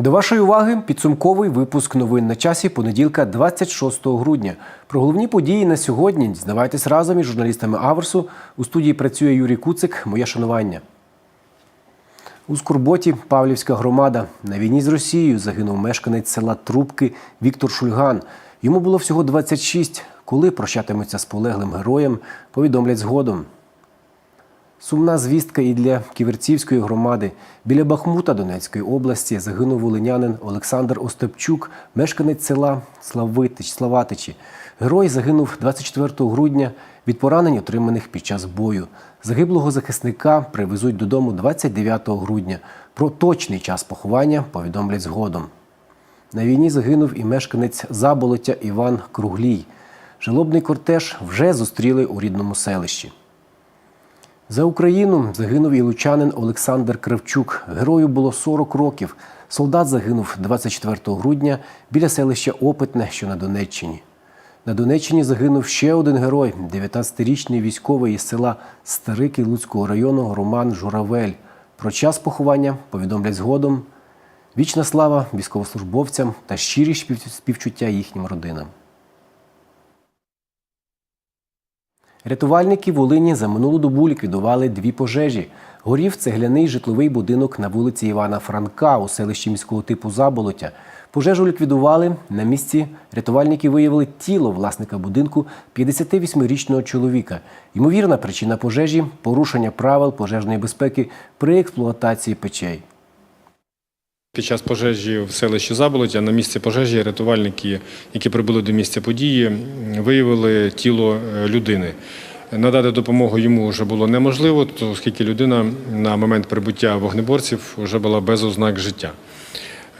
До вашої уваги підсумковий випуск новин на часі понеділка, 26 грудня. Про головні події на сьогодні дізнавайтесь разом із журналістами Аверсу. У студії працює Юрій Куцик. Моє шанування. У Скорботі Павлівська громада. На війні з Росією загинув мешканець села Трубки Віктор Шульган. Йому було всього 26. Коли прощатимуться з полеглим героєм, повідомлять згодом. Сумна звістка і для Ківерцівської громади. Біля Бахмута Донецької області загинув волинянин Олександр Остапчук, мешканець села Славитич, Славатичі. Герой загинув 24 грудня від поранень, отриманих під час бою. Загиблого захисника привезуть додому 29 грудня. Про точний час поховання повідомлять згодом. На війні загинув і мешканець Заболоття Іван Круглій. Жалобний кортеж вже зустріли у рідному селищі. За Україну загинув і лучанин Олександр Кравчук. Герою було 40 років. Солдат загинув 24 грудня біля селища Опитне, що на Донеччині. На Донеччині загинув ще один герой, 19-річний військовий із села Старики Луцького району Роман Журавель. Про час поховання повідомлять згодом. Вічна слава військовослужбовцям та щирі співчуття їхнім родинам. Рятувальники Волині за минулу добу ліквідували дві пожежі. Горів цегляний житловий будинок на вулиці Івана Франка у селищі міського типу Заболоття. Пожежу ліквідували. На місці рятувальники виявили тіло власника будинку 58-річного чоловіка. Ймовірна причина пожежі порушення правил пожежної безпеки при експлуатації печей. Під час пожежі в селищі Заболоття на місці пожежі рятувальники, які прибули до місця події, виявили тіло е, людини. Надати допомогу йому вже було неможливо, оскільки людина на момент прибуття вогнеборців вже була без ознак життя.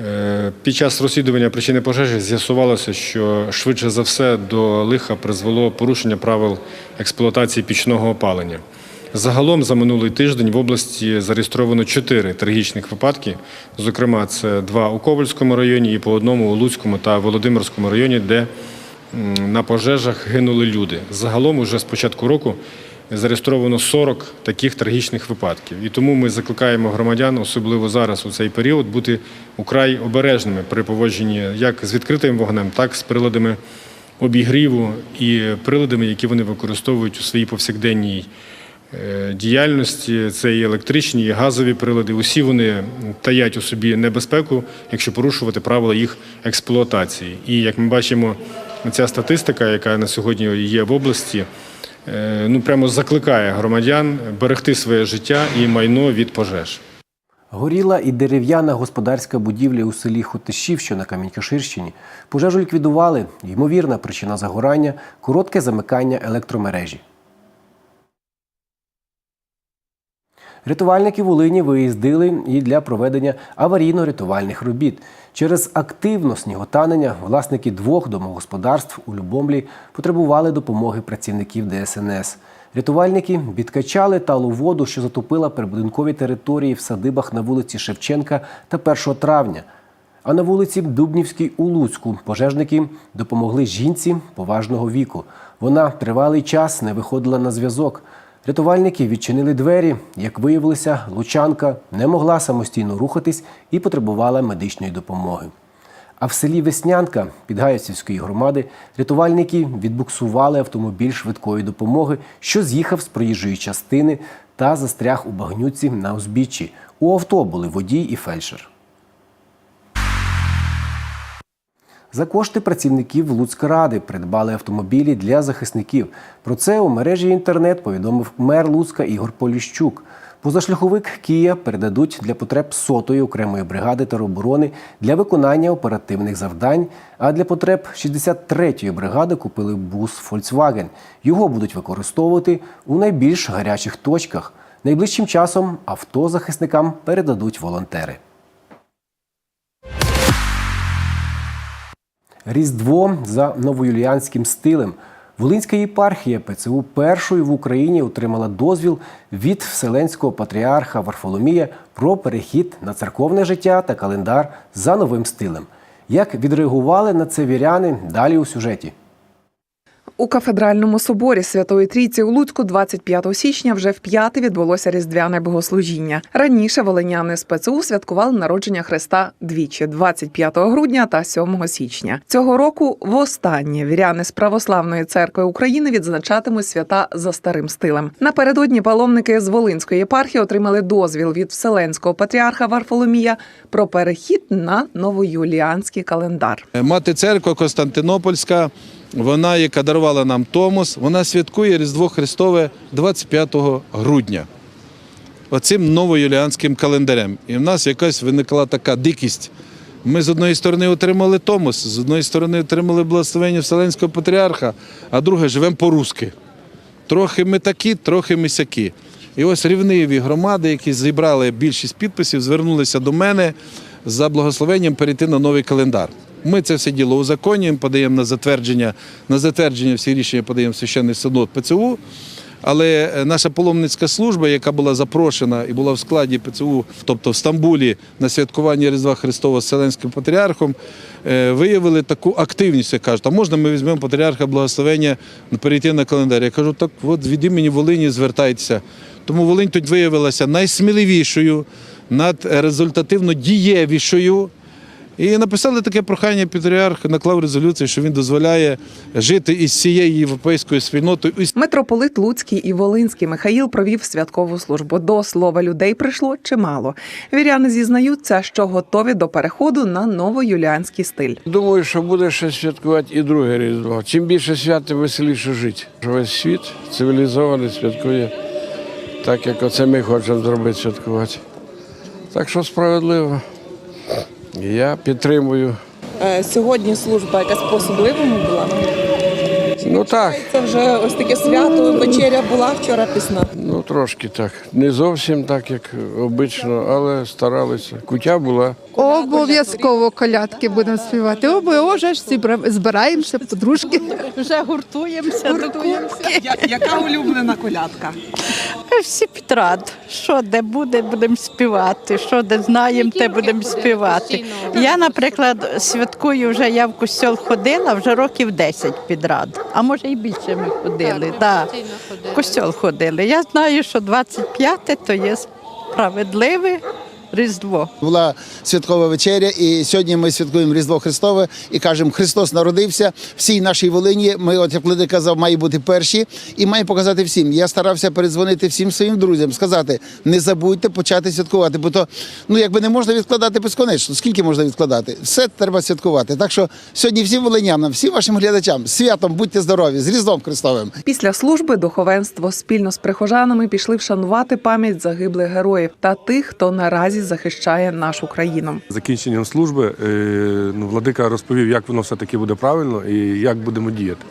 Е, Під час розслідування причини пожежі з'ясувалося, що швидше за все до лиха призвело порушення правил експлуатації пічного опалення. Загалом за минулий тиждень в області зареєстровано чотири трагічних випадки. Зокрема, це два у Ковальському районі і по одному у Луцькому та Володимирському районі, де на пожежах гинули люди. Загалом уже з початку року зареєстровано 40 таких трагічних випадків. І тому ми закликаємо громадян, особливо зараз у цей період, бути украй обережними при поводженні як з відкритим вогнем, так і з приладами обігріву і приладами, які вони використовують у своїй повсякденній діяльності. Це і електричні, і газові прилади. Усі вони таять у собі небезпеку, якщо порушувати правила їх експлуатації. І як ми бачимо, ця статистика, яка на сьогодні є в області, е, ну прямо закликає громадян берегти своє життя і майно від пожеж. Горіла і дерев'яна господарська будівля у селі Хотишів, що на Камінь-Каширщині. Пожежу ліквідували. Ймовірна причина загорання коротке замикання електромережі. Рятувальники Волині виїздили і для проведення аварійно-рятувальних робіт. Через активне сніготанення власники двох домогосподарств у Любомлі потребували допомоги працівників ДСНС. Рятувальники відкачали талу воду, що затопила прибудинкові території в садибах на вулиці Шевченка та 1 травня. А на вулиці Дубнівській у Луцьку пожежники допомогли жінці поважного віку. Вона тривалий час не виходила на зв'язок. Рятувальники відчинили двері. Як виявилося, лучанка не могла самостійно рухатись і потребувала медичної допомоги. А в селі Веснянка Підгаївцівської громади рятувальники відбуксували автомобіль швидкої допомоги, що з'їхав з проїжджої частини та застряг у багнюці на узбіччі. У авто були водій і фельдшер. За кошти працівників Луцькради придбали автомобілі для захисників. Про це у мережі інтернет повідомив мер Луцька Ігор Поліщук. Позашляховик Кія передадуть для потреб сотої окремої бригади тероборони для виконання оперативних завдань. А для потреб 63-ї бригади купили бус Volkswagen. Його будуть використовувати у найбільш гарячих точках. Найближчим часом авто захисникам передадуть волонтери. Різдво за новоюліанським стилем. Волинська єпархія ПЦУ першою в Україні отримала дозвіл від Вселенського патріарха Варфоломія про перехід на церковне життя та календар за новим стилем. Як відреагували на це віряни далі у сюжеті? У кафедральному соборі Святої Трійці у Луцьку 25 січня вже вп'яте відбулося різдвяне богослужіння. Раніше волиняни з ПЦУ святкували народження Христа двічі 25 грудня та 7 січня. Цього року востаннє віряни з Православної церкви України відзначатимуть свята за старим стилем. Напередодні паломники з Волинської єпархії отримали дозвіл від Вселенського патріарха Варфоломія про перехід на новоюліанський календар. Мати церква Константинопольська, вона, яка дарувала нам Томос, вона святкує Різдво Христове 25 грудня. Оцим новоюліанським календарем. І в нас якась виникла така дикість. Ми з одної сторони отримали Томос, з одної сторони отримали благословення Вселенського патріарха, а друге живемо по-русски. Трохи ми такі, трохи ми сякі. І ось рівниві громади, які зібрали більшість підписів, звернулися до мене за благословенням перейти на новий календар. Ми це все діло узаконюємо, подаємо на затвердження, на затвердження всі рішення подаємо священний синод ПЦУ. Але е, наша паломницька служба, яка була запрошена і була в складі ПЦУ, тобто в Стамбулі на святкування Різдва Христова з Вселенським патріархом, е, виявили таку активність, як кажуть, а можна ми візьмемо патріарха благословення перейти на календар. Я кажу, так от від імені Волині звертайтеся. Тому Волинь тут виявилася найсміливішою, надрезультативно дієвішою. І написали таке прохання патріарх, наклав резолюцію, що він дозволяє жити із цією європейською спільнотою. Митрополит Луцький і Волинський Михаїл провів святкову службу. До слова людей прийшло чимало. Віряни зізнаються, що готові до переходу на новоюліанський стиль. Думаю, що буде ще святкувати і друге Різдво. Чим більше свят, тим веселіше жити. Весь світ цивілізований святкує так, як оце ми хочемо зробити святкувати. Так що справедливо. Я підтримую. Е, Сьогодні служба якась по-особливому була. Ну так, Це вже ось таке свято. Вечеря була вчора пісна. ну трошки так. Не зовсім так, як обично, але старалися. Кутя була. Обов'язково колядки будемо співати. Обов'язково вже ж збираємося, подружки. Вже гуртуємося, гуртуємося. Яка улюблена колядка? Всі підрад. Що де буде, будемо співати. Що де знаємо, те будемо співати. Я, наприклад, святкую вже я в костьол ходила вже років 10 підряд. А може і більше ми ходили. Да. В костьол ходили. Я знаю, що 25 то є справедливе Різдво. Була святкова вечеря, і сьогодні ми святкуємо Різдво Христове і кажемо, Христос народився. Всій нашій Волині. Ми, от як Лиди казав, має бути перші і має показати всім. Я старався передзвонити всім своїм друзям, сказати: не забудьте почати святкувати, бо то ну якби не можна відкладати безконечно. Скільки можна відкладати? Все треба святкувати. Так що сьогодні всім волинянам, всім вашим глядачам, святом будьте здорові, з Різдвом Христовим. Після служби духовенство спільно з прихожанами пішли вшанувати пам'ять загиблих героїв та тих, хто наразі захищає нашу країну. Закінченням служби е, ну, владика розповів, як воно все-таки буде правильно і як будемо діяти.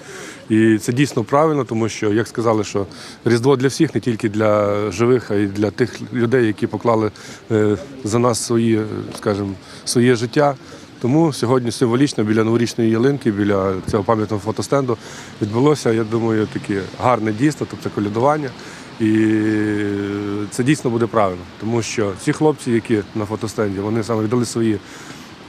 І це дійсно правильно, тому що, як сказали, що Різдво для всіх, не тільки для живих, а й для тих людей, які поклали е, за нас свої, е, скажімо, своє життя. Тому сьогодні символічно біля новорічної ялинки, біля цього пам'ятного фотостенду відбулося, я думаю, таке гарне дійство, тобто колядування. І це дійсно буде правильно, тому що ці хлопці, які на фотостенді, вони саме віддали свої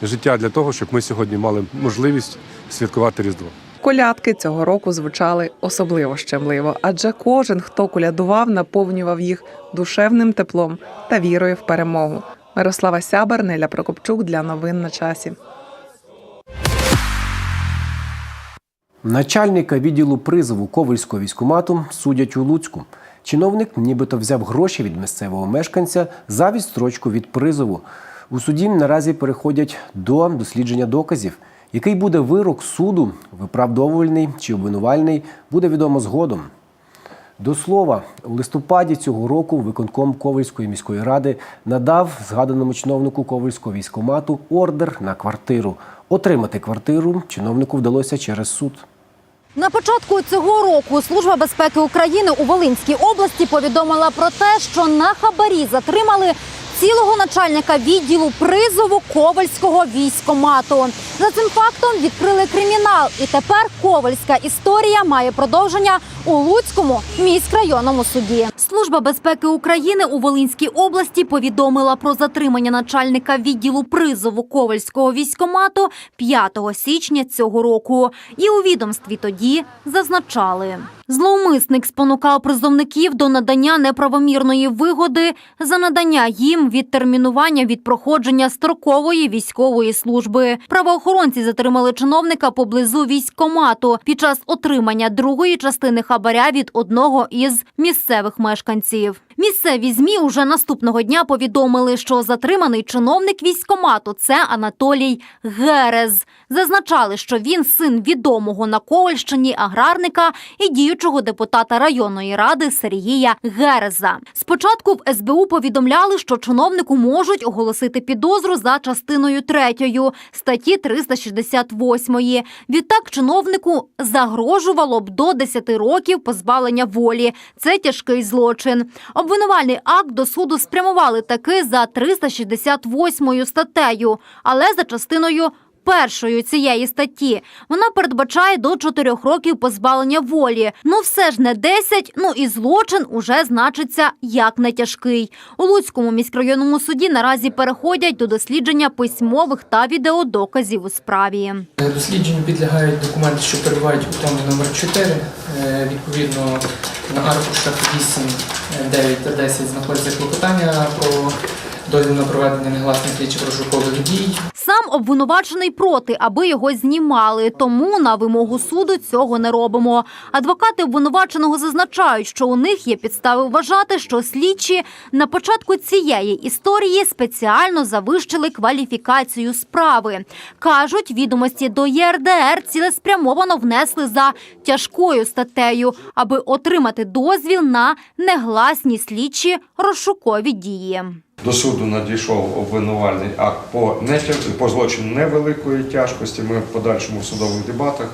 життя для того, щоб ми сьогодні мали можливість святкувати Різдво. Колядки цього року звучали особливо щемливо, адже кожен, хто колядував, наповнював їх душевним теплом та вірою в перемогу. Мирослава Сябер, Неля Прокопчук для новин на часі. Начальника відділу призову Ковальського військкомату судять у Луцьку. Чиновник нібито взяв гроші від місцевого мешканця за відстрочку від призову. У суді наразі переходять до дослідження доказів. Який буде вирок суду, виправдовувальний чи обвинувальний, буде відомо згодом. До слова, у листопаді цього року виконком Ковальської міської ради надав згаданому чиновнику Ковальського військкомату ордер на квартиру. Отримати квартиру чиновнику вдалося через суд. На початку цього року Служба безпеки України у Волинській області повідомила про те, що на хабарі затримали цілого начальника відділу призову Ковальського військомату. За цим фактом відкрили кримінал, і тепер ковальська історія має продовження у Луцькому міськрайонному суді. Служба безпеки України у Волинській області повідомила про затримання начальника відділу призову Ковальського військомату 5 січня цього року. І у відомстві тоді зазначали. Зловмисник спонукав призовників до надання неправомірної вигоди за надання їм відтермінування від проходження строкової військової служби. Правоохоронці затримали чиновника поблизу військкомату під час отримання другої частини хабаря від одного із місцевих мешканців. Місцеві змі уже наступного дня повідомили, що затриманий чиновник військкомату – це Анатолій Герез. Зазначали, що він син відомого на Ковальщині аграрника і діючого депутата районної ради Сергія Гереза. Спочатку в СБУ повідомляли, що чиновнику можуть оголосити підозру за частиною 3 статті 368. Відтак чиновнику загрожувало б до 10 років позбавлення волі. Це тяжкий злочин. Обвинувальний акт до суду спрямували таки за 368 статтею, але за частиною першою цієї статті. Вона передбачає до 4 років позбавлення волі. Ну все ж не 10, ну і злочин уже значиться як не тяжкий. У Луцькому міськрайонному суді наразі переходять до дослідження письмових та відеодоказів у справі. Дослідженню підлягають документи, що перебувають у томі номер 4. Е, Відповідно, на аркушах 8, е, 9 та 10 знаходиться клопотання про дозвіл на проведення негласних слідчих розшукових дій. Сам обвинувачений проти, аби його знімали, тому на вимогу суду цього не робимо. Адвокати обвинуваченого зазначають, що у них є підстави вважати, що слідчі на початку цієї історії спеціально завищили кваліфікацію справи. Кажуть, відомості до ЄРДР цілеспрямовано внесли за тяжкою статтею, аби отримати дозвіл на негласні слідчі розшукові дії. До суду надійшов обвинувальний акт по, нетя... по злочину невеликої тяжкості. Ми в подальшому в судових дебатах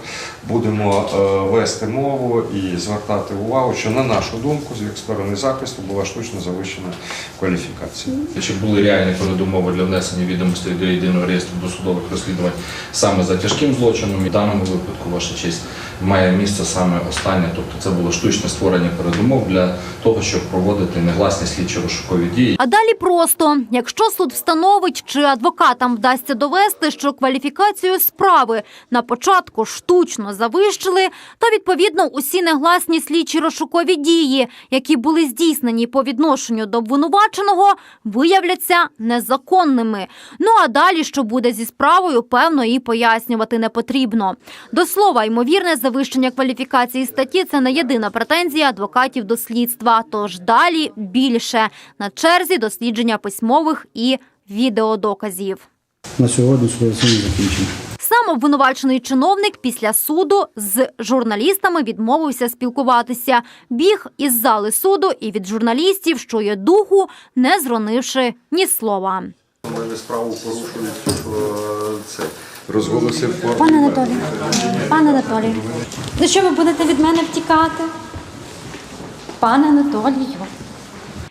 будемо е, вести мову і звертати увагу, що на нашу думку, з сторони захисту була штучно завищена кваліфікація. Чи були реальні передумови для внесення відомостей до єдиного реєстру досудових розслідувань саме за тяжким злочином? В даному випадку, ваша честь, має місце саме останнє, тобто це було штучне створення передумов для того, щоб проводити негласні слідчі розшукові дії. А далі просто, якщо суд встановить чи адвокатам вдасться довести, що кваліфікацію справи на початку штучно завищили, то відповідно усі негласні слідчі розшукові дії, які були здійснені по відношенню до обвинуваченого, виявляться незаконними. Ну а далі, що буде зі справою, певно, і пояснювати не потрібно. До слова, ймовірне завищення кваліфікації статті це не єдина претензія адвокатів до слідства. Тож далі більше на черзі дослідження письмових і відеодоказів. На сьогодні своє засідання закінчено. Сам обвинувачений чиновник після суду з журналістами відмовився спілкуватися. Біг із зали суду і від журналістів, що є духу, не зронивши ні слова. У мене справу порушують це розголосив Пане Анатолій, пане Анатолій, за що ви будете від мене втікати? Пане Анатолію.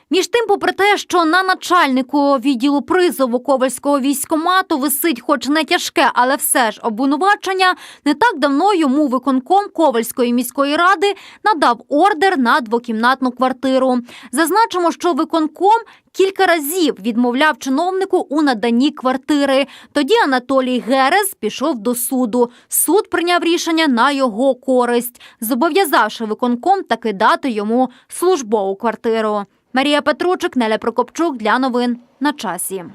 Між тим, попри те, що на начальнику відділу призову Ковальського військомату висить, хоч не тяжке, але все ж обвинувачення, не так давно йому виконком Ковальської міської ради надав ордер на двокімнатну квартиру. Зазначимо, що виконком кілька разів відмовляв чиновнику у наданні квартири. Тоді Анатолій Герес пішов до суду. Суд прийняв рішення на його користь, зобов'язавши виконком таки дати йому службову квартиру. Марія Петручик, Неля Прокопчук для новин на часі.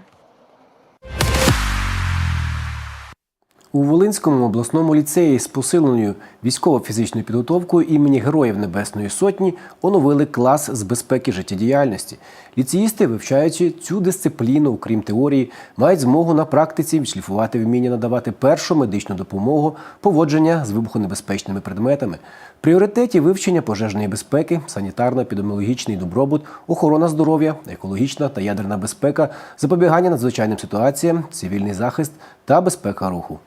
У Волинському обласному ліцеї з посиленою військово-фізичною підготовкою імені Героїв Небесної Сотні оновили клас з безпеки життєдіяльності. Ліцеїсти, вивчаючи цю дисципліну, окрім теорії, мають змогу на практиці відшліфувати вміння надавати першу медичну допомогу, поводження з вибухонебезпечними предметами. Пріоритеті вивчення пожежної безпеки, санітарно-епідеміологічний добробут, охорона здоров'я, екологічна та ядерна безпека, запобігання надзвичайним ситуаціям, цивільний захист та безпека руху.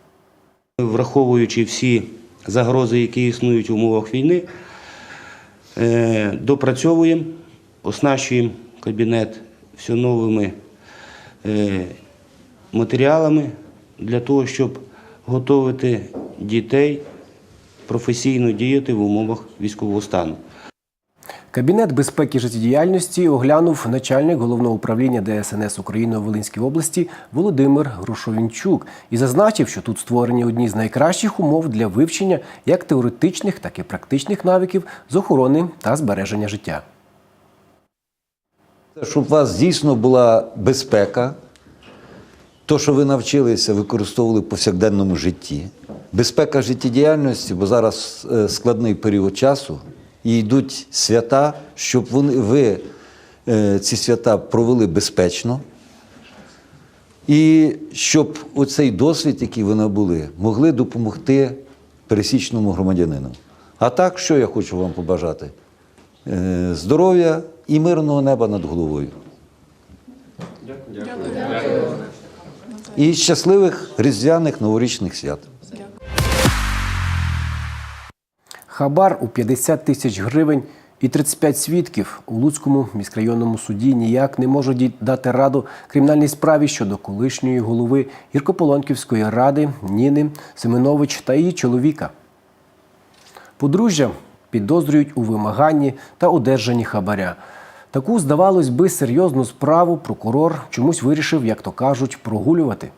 Враховуючи всі загрози, які існують в умовах війни, е, допрацьовуємо, оснащуємо кабінет все новими е, матеріалами для того, щоб готувати дітей професійно діяти в умовах військового стану. Кабінет безпеки життєдіяльності оглянув начальник головного управління ДСНС України у Волинській області Володимир Грушовінчук і зазначив, що тут створені одні з найкращих умов для вивчення як теоретичних, так і практичних навиків з охорони та збереження життя. Щоб у вас дійсно була безпека, то, що ви навчилися, використовували в повсякденному житті. Безпека життєдіяльності, бо зараз е, складний період часу, і йдуть свята, щоб вони, ви е, ці свята провели безпечно. І щоб оцей досвід, який ви набули, могли допомогти пересічному громадянину. А так, що я хочу вам побажати? Е, Здоров'я і мирного неба над головою. Дякую І щасливих різдвяних новорічних свят. Хабар у 50 тисяч гривень і 35 свідків у Луцькому міськрайонному суді ніяк не можуть дати раду кримінальній справі щодо колишньої голови Гіркополонківської ради Ніни Семенович та її чоловіка. Подружжя підозрюють у вимаганні та одержанні хабаря. Таку, здавалось би, серйозну справу прокурор чомусь вирішив, як то кажуть, прогулювати.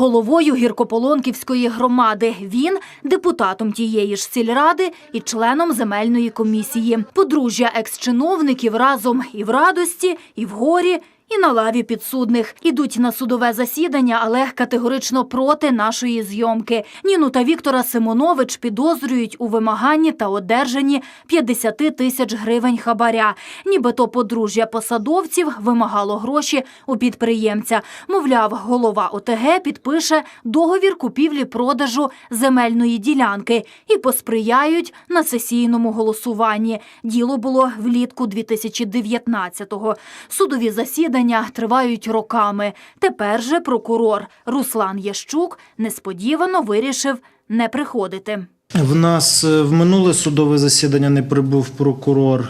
Головою Гіркополонківської громади він депутатом тієї ж сільради і членом земельної комісії. Подружжя екс-чиновників разом і в радості, і в горі. І на лаві підсудних ідуть на судове засідання, але категорично проти нашої зйомки. Ніну та Віктора Симонович підозрюють у вимаганні та одержанні 50 тисяч гривень хабаря. Нібито подружжя посадовців вимагало гроші у підприємця. Мовляв, голова ОТГ підпише договір купівлі-продажу земельної ділянки і посприяють на сесійному голосуванні. Діло було влітку 2019-го. Судові засідання тривають роками. Тепер же прокурор Руслан Ящук несподівано вирішив не приходити. В нас е, в минуле судове засідання не прибув прокурор,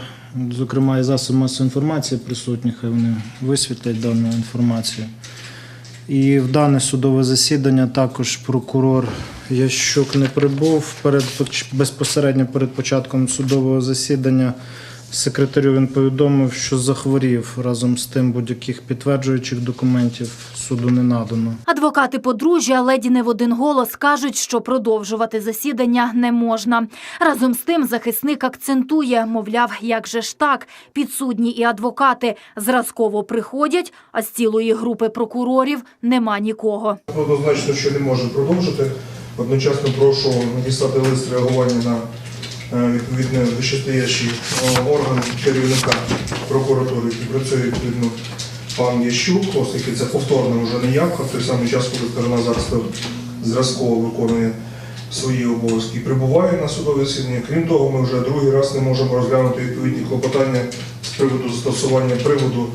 зокрема і засоб масової інформації присутні, хай вони висвітлять дану інформацію. І в дане судове засідання також прокурор Ящук не прибув. Перед, безпосередньо перед початком судового засідання секретарю він повідомив, що захворів разом з тим будь-яких підтверджуючих документів суду не надано. Адвокати подружжя леді не в один голос кажуть, що продовжувати засідання не можна. Разом з тим захисник акцентує, мовляв, як же ж так, підсудні і адвокати зразково приходять, а з цілої групи прокурорів нема нікого. Однозначно, що не може продовжити. Одночасно прошу надіслати лист реагування на е, відповідне вищестоящий е, орган керівника прокуратури, який працює відповідно пан Ящук, оскільки це повторна вже неявка, в той самий час, коли сторона захисту зразково виконує свої обов'язки і прибуває на судове засідання. Крім того, ми вже другий раз не можемо розглянути відповідні клопотання з приводу застосування приводу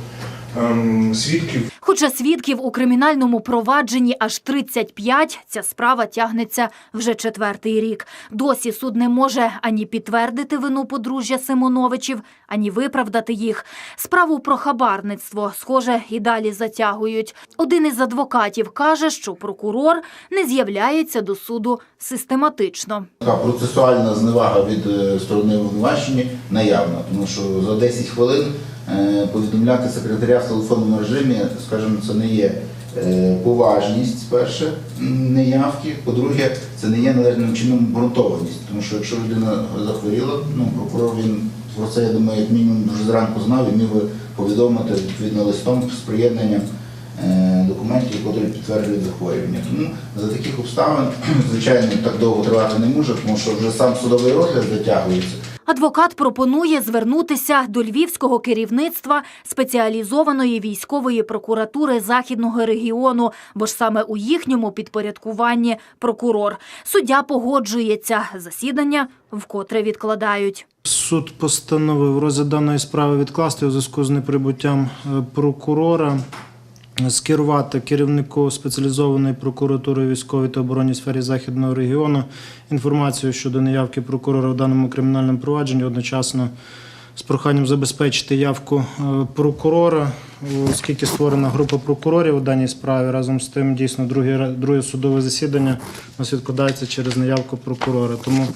ем, свідків Хоча свідків у кримінальному провадженні аж 35, ця справа тягнеться вже четвертий рік. Досі суд не може ані підтвердити вину подружжя Симоновичів, ані виправдати їх. Справу про хабарництво, схоже, і далі затягують. Один із адвокатів каже, що прокурор не з'являється до суду систематично. Така процесуальна зневага від е, сторони обвинувачення наявна, тому що за 10 хвилин повідомляти секретаря в телефонному режимі, скажімо, це не є е, поважність, перше, неявки. По-друге, це не є належним чином обґрунтованість, тому що якщо людина захворіла, ну прокурор він про це, я думаю, як мінімум вже зранку знав і міг би повідомити відповідно листом з приєднанням е, документів, які підтверджують захворювання. Тому за таких обставин, звичайно, так довго тривати не може, тому що вже сам судовий розгляд затягується. Адвокат пропонує звернутися до львівського керівництва спеціалізованої військової прокуратури західного регіону, бо ж саме у їхньому підпорядкуванні прокурор. Суддя погоджується. Засідання вкотре відкладають. Суд постановив розгляд даної справи відкласти у зв'язку з неприбуттям е, прокурора. Скерувати керівнику спеціалізованої прокуратури військової та оборонній сфері західного регіону інформацію щодо неявки прокурора в даному кримінальному провадженні одночасно з проханням забезпечити явку е, прокурора, оскільки створена група прокурорів у даній справі. Разом з тим, дійсно, друге, друге судове засідання нас відкладається через неявку прокурора. Тому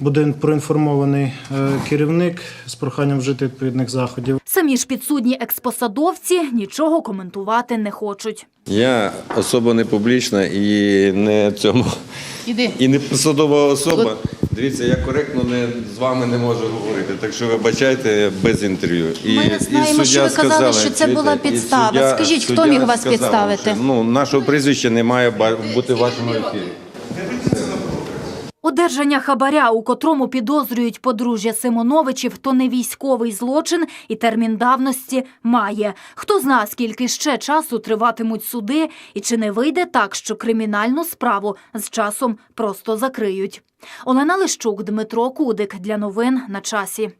буде проінформований е, керівник з проханням вжити відповідних заходів. Самі ж підсудні експосадовці нічого коментувати не хочуть. Я особа не публічна і не цьому Іди. і не посадова особа. Дивіться, я коректно не з вами не можу говорити, так що вибачайте без інтерв'ю. І, Ми знаємо, і що ви казали, сказала, що це була підстава. суддя- Скажіть, хто міг вас сказала, підставити? що, ну, нашого прізвища не має бути в вашому ефірі. Одержання хабаря, у котрому підозрюють подружжя Симоновичів, то не військовий злочин і термін давності має. Хто зна, скільки ще часу триватимуть суди, і чи не вийде так, що кримінальну справу з часом просто закриють. Олена Лищук, Дмитро Кудик для новин на часі.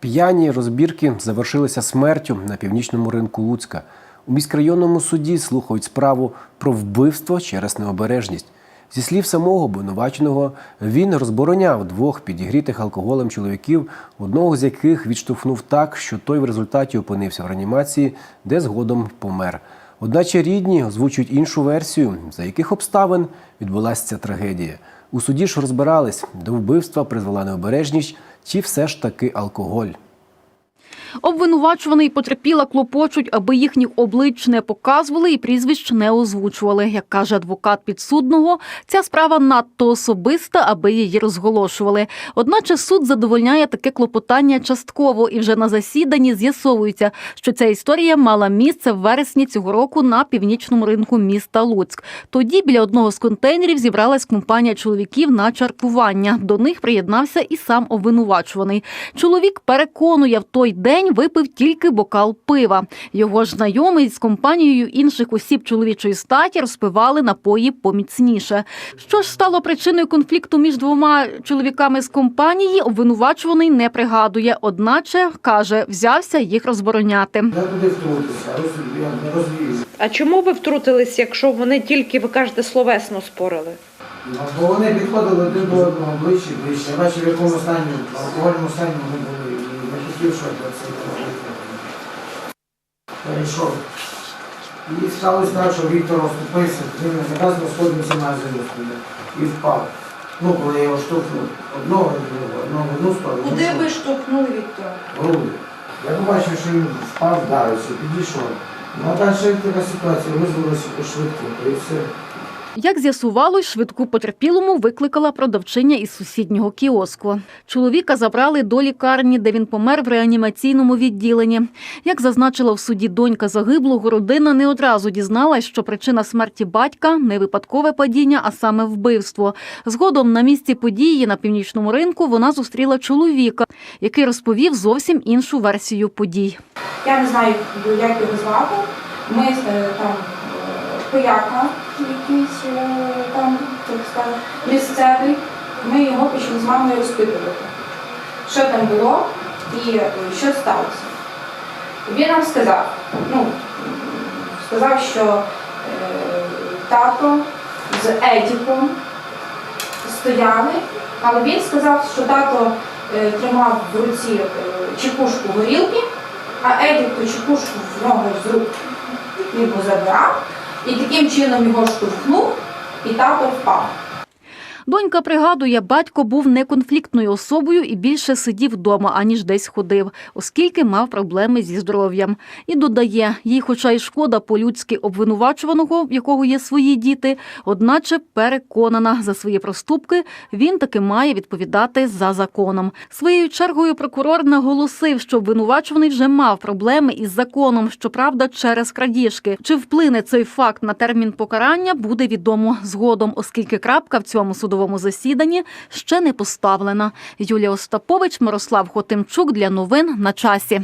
П'яні розбірки завершилися смертю на північному ринку Луцька. У міськрайонному суді слухають справу про вбивство через необережність. Зі слів самого обвинуваченого, він розбороняв двох підігрітих алкоголем чоловіків, одного з яких відштовхнув так, що той в результаті опинився в реанімації, де згодом помер. Одначе рідні озвучують іншу версію, за яких обставин відбулася ця трагедія. У суді ж розбирались, до вбивства призвела необережність чи все ж таки алкоголь. Обвинувачуваний потерпіла клопочуть, аби їхніх облич не показували і прізвищ не озвучували. Як каже адвокат підсудного, ця справа надто особиста, аби її розголошували. Одначе суд задовольняє таке клопотання частково, і вже на засіданні з'ясовується, що ця історія мала місце в вересні цього року на північному ринку міста Луцьк. Тоді біля одного з контейнерів зібралась компанія чоловіків на чаркування. До них приєднався і сам обвинувачуваний. Чоловік переконує, в той день випив тільки бокал пива. Його ж знайомий з компанією інших осіб чоловічої статі розпивали напої поміцніше. Що ж стало причиною конфлікту між двома чоловіками з компанії, обвинувачуваний не пригадує. Одначе каже, взявся їх розбороняти. А чому ви втрутились, якщо вони тільки, ви кажете, словесно спорили? Ну, бо вони підходили один до одного ближче, ближче. Я бачив, в якому стані, в алкогольному стані вони були. Перейшов. І сталося так, що Віктор оступився, він якраз на сходниці магазину стояв і впав. Ну, коли я його штовхнув одного одного в одну сторону. Куди ви штовхнули Віктора? груди. Я побачив, що він впав, вдарився, підійшов. Ну а далі така ситуація, визвалося по швидко, і все. Як з'ясувалось, швидку потерпілому викликала продавчиня із сусіднього кіоску. Чоловіка забрали до лікарні, де він помер в реанімаційному відділенні. Як зазначила в суді донька загиблого, родина не одразу дізналась, що причина смерті батька не випадкове падіння, а саме вбивство. Згодом на місці події на північному ринку вона зустріла чоловіка, який розповів зовсім іншу версію подій. Я не знаю, як його звати. Ми е, там е, пояка якийсь е, там, так сказати, місцевий. Ми його почали з мамою розпитувати, що там було і е, що сталося. Він нам сказав, ну, сказав, що е, тато з Едіком стояли, але він сказав, що тато е, тримав в руці е, чекушку горілки, а Едік ту чекушку в нього з рук забирав і таким чином його штовхнув, і тато впав. Донька пригадує, батько був неконфліктною особою і більше сидів вдома, аніж десь ходив, оскільки мав проблеми зі здоров'ям. І додає, їй, хоча й шкода по-людськи обвинувачуваного, в якого є свої діти, одначе переконана за свої проступки, він таки має відповідати за законом. Своєю чергою прокурор наголосив, що обвинувачуваний вже мав проблеми із законом, щоправда, через крадіжки. Чи вплине цей факт на термін покарання, буде відомо згодом, оскільки крапка в цьому судовому засіданні ще не поставлена. Юлія Остапович, Мирослав Хотимчук для новин на часі.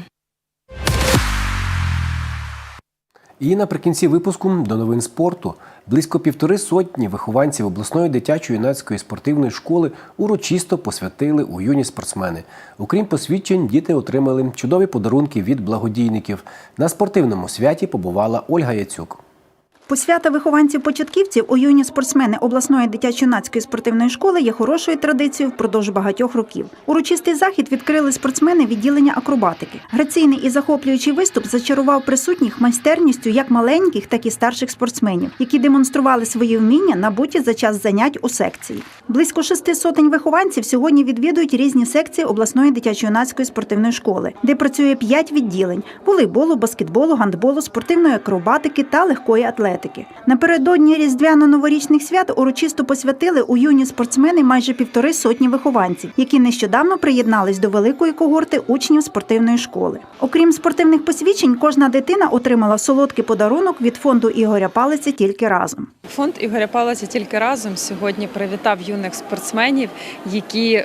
І наприкінці випуску до новин спорту. Близько півтори сотні вихованців обласної дитячо-юнацької спортивної школи урочисто посвятили у юні спортсмени. Окрім посвідчень, діти отримали чудові подарунки від благодійників. На спортивному святі побувала Ольга Яцюк. Посвята вихованців-початківців у юні спортсмени обласної дитячо-юнацької спортивної школи є хорошою традицією впродовж багатьох років. Урочистий захід відкрили спортсмени відділення акробатики. Граційний і захоплюючий виступ зачарував присутніх майстерністю як маленьких, так і старших спортсменів, які демонстрували свої вміння, набуті за час занять у секції. Близько шести сотень вихованців сьогодні відвідують різні секції обласної дитячо-юнацької спортивної школи, де працює п'ять відділень: волейболу, баскетболу, гандболу, спортивної акробатики та легкої атлетики. Напередодні різдвяно-новорічних свят урочисто посвятили у юні спортсмени майже півтори сотні вихованців, які нещодавно приєднались до великої когорти учнів спортивної школи. Окрім спортивних посвідчень, кожна дитина отримала солодкий подарунок від фонду Ігоря Палиці тільки разом. Фонд Ігоря Палиця тільки разом сьогодні привітав юних спортсменів, які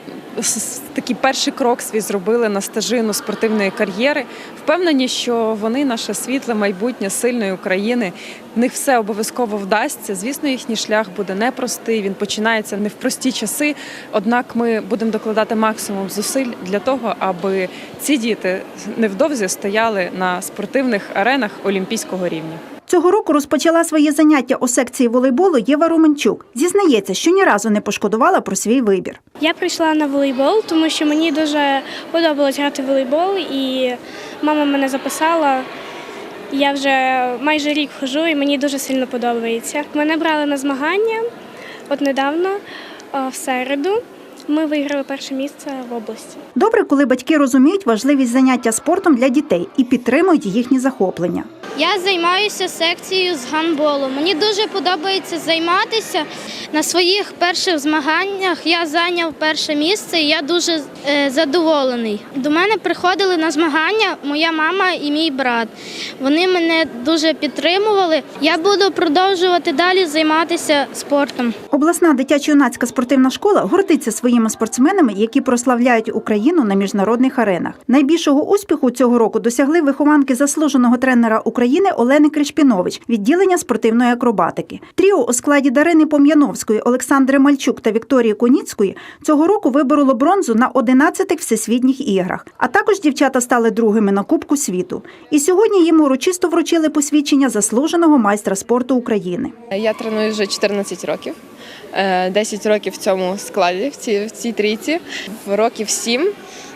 такий перший крок свій зробили на стежину спортивної кар'єри. Впевнені, що вони наше світле майбутнє сильної України. В них все обов'язково вдасться. Звісно, їхній шлях буде непростий. Він починається не в прості часи. Однак ми будемо докладати максимум зусиль для того, аби ці діти невдовзі стояли на спортивних аренах олімпійського рівня. Цього року розпочала свої заняття у секції волейболу Єва Руменчук. Зізнається, що ні разу не пошкодувала про свій вибір. Я прийшла на волейбол, тому що мені дуже подобалось грати в волейбол, і мама мене записала. Я вже майже рік хожу і мені дуже сильно подобається. Мене брали на змагання от недавно, в середу. Ми виграли перше місце в області. Добре, коли батьки розуміють важливість заняття спортом для дітей і підтримують їхні захоплення. Я займаюся секцією з гандболу. Мені дуже подобається займатися. На своїх перших змаганнях я зайняв перше місце і я дуже е, задоволений. До мене приходили на змагання моя мама і мій брат. Вони мене дуже підтримували. Я буду продовжувати далі займатися спортом. Обласна дитячо-юнацька спортивна школа гордиться своїми спортсменами, які прославляють Україну на міжнародних аренах. Найбільшого успіху цього року досягли вихованки заслуженого тренера України Олени Кришпінович, відділення спортивної акробатики. Тріо у складі Дарини Пом'яновської, Олександри Мальчук та Вікторії Коніцької цього року вибороло бронзу на 11-х всесвітніх іграх. А також дівчата стали другими на Кубку світу. І сьогодні їм урочисто вручили посвідчення заслуженого майстра спорту України. Я треную вже 14 років. Е, 10 років в цьому складі, в цій, в цій трійці. В років 7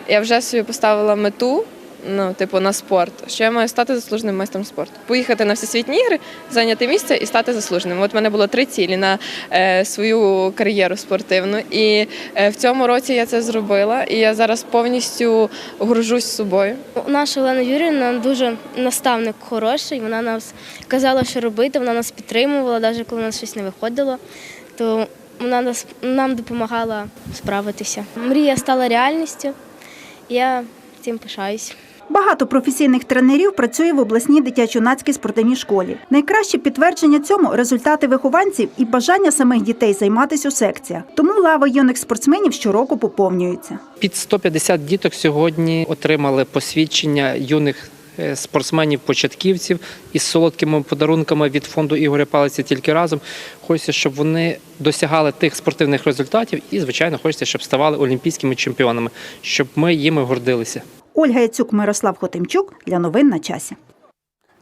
я вже собі поставила мету. Ну, типу, на спорт, що я маю стати заслуженим майстром спорту. Поїхати на всесвітні ігри, зайняти місце і стати заслуженим. От в мене було три цілі на е, свою кар'єру спортивну. І е, в цьому році я це зробила. І я зараз повністю горжусь собою. Наша Олена Юрівна дуже наставник хороший. Вона нас казала, що робити, вона нас підтримувала, навіть коли у нас щось не виходило, то вона нас нам допомагала справитися. Мрія стала реальністю. Я цим пишаюсь. Багато професійних тренерів працює в обласній дитячо-юнацькій спортивній школі. Найкраще підтвердження цьому результати вихованців і бажання самих дітей займатися у секціях. Тому лава юних спортсменів щороку поповнюється. Під 150 діток сьогодні отримали посвідчення юних спортсменів-початківців із солодкими подарунками від фонду Ігоря Палиця тільки разом. Хочеться, щоб вони досягали тих спортивних результатів, і, звичайно, хочеться, щоб ставали олімпійськими чемпіонами, щоб ми їми гордилися. Ольга Яцюк, Мирослав Хотимчук для новин на часі.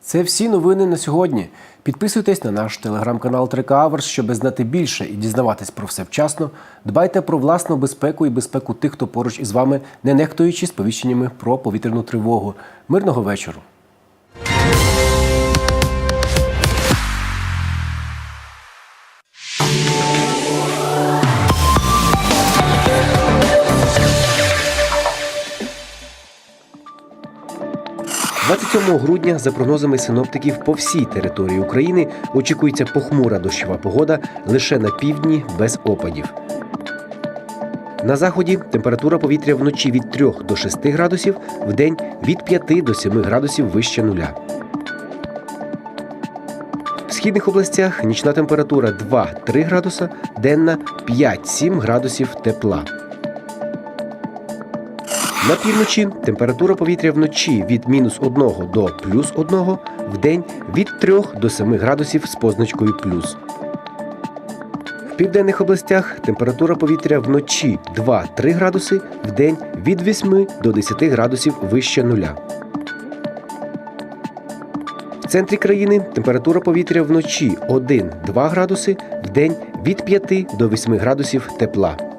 Це всі новини на сьогодні. Підписуйтесь на наш телеграм-канал Трикаверс, щоб знати більше і дізнаватись про все вчасно. Дбайте про власну безпеку і безпеку тих, хто поруч із вами, не нехтуючи сповіщеннями про повітряну тривогу. Мирного вечору! – 27 грудня, за прогнозами синоптиків, по всій території України очікується похмура дощова погода лише на півдні без опадів. На заході температура повітря вночі від 3 до 6 градусів, вдень від 5 до 7 градусів вище нуля. В східних областях нічна температура 2-3 градуса, денна 5-7 градусів тепла. На півночі температура повітря вночі від мінус 1 до плюс 1, вдень від 3 до 7 градусів з позначкою плюс. В південних областях температура повітря вночі 2-3 градуси, вдень від 8 до 10 градусів вище нуля. В центрі країни температура повітря вночі 1-2 градуси, вдень від 5 до 8 градусів тепла.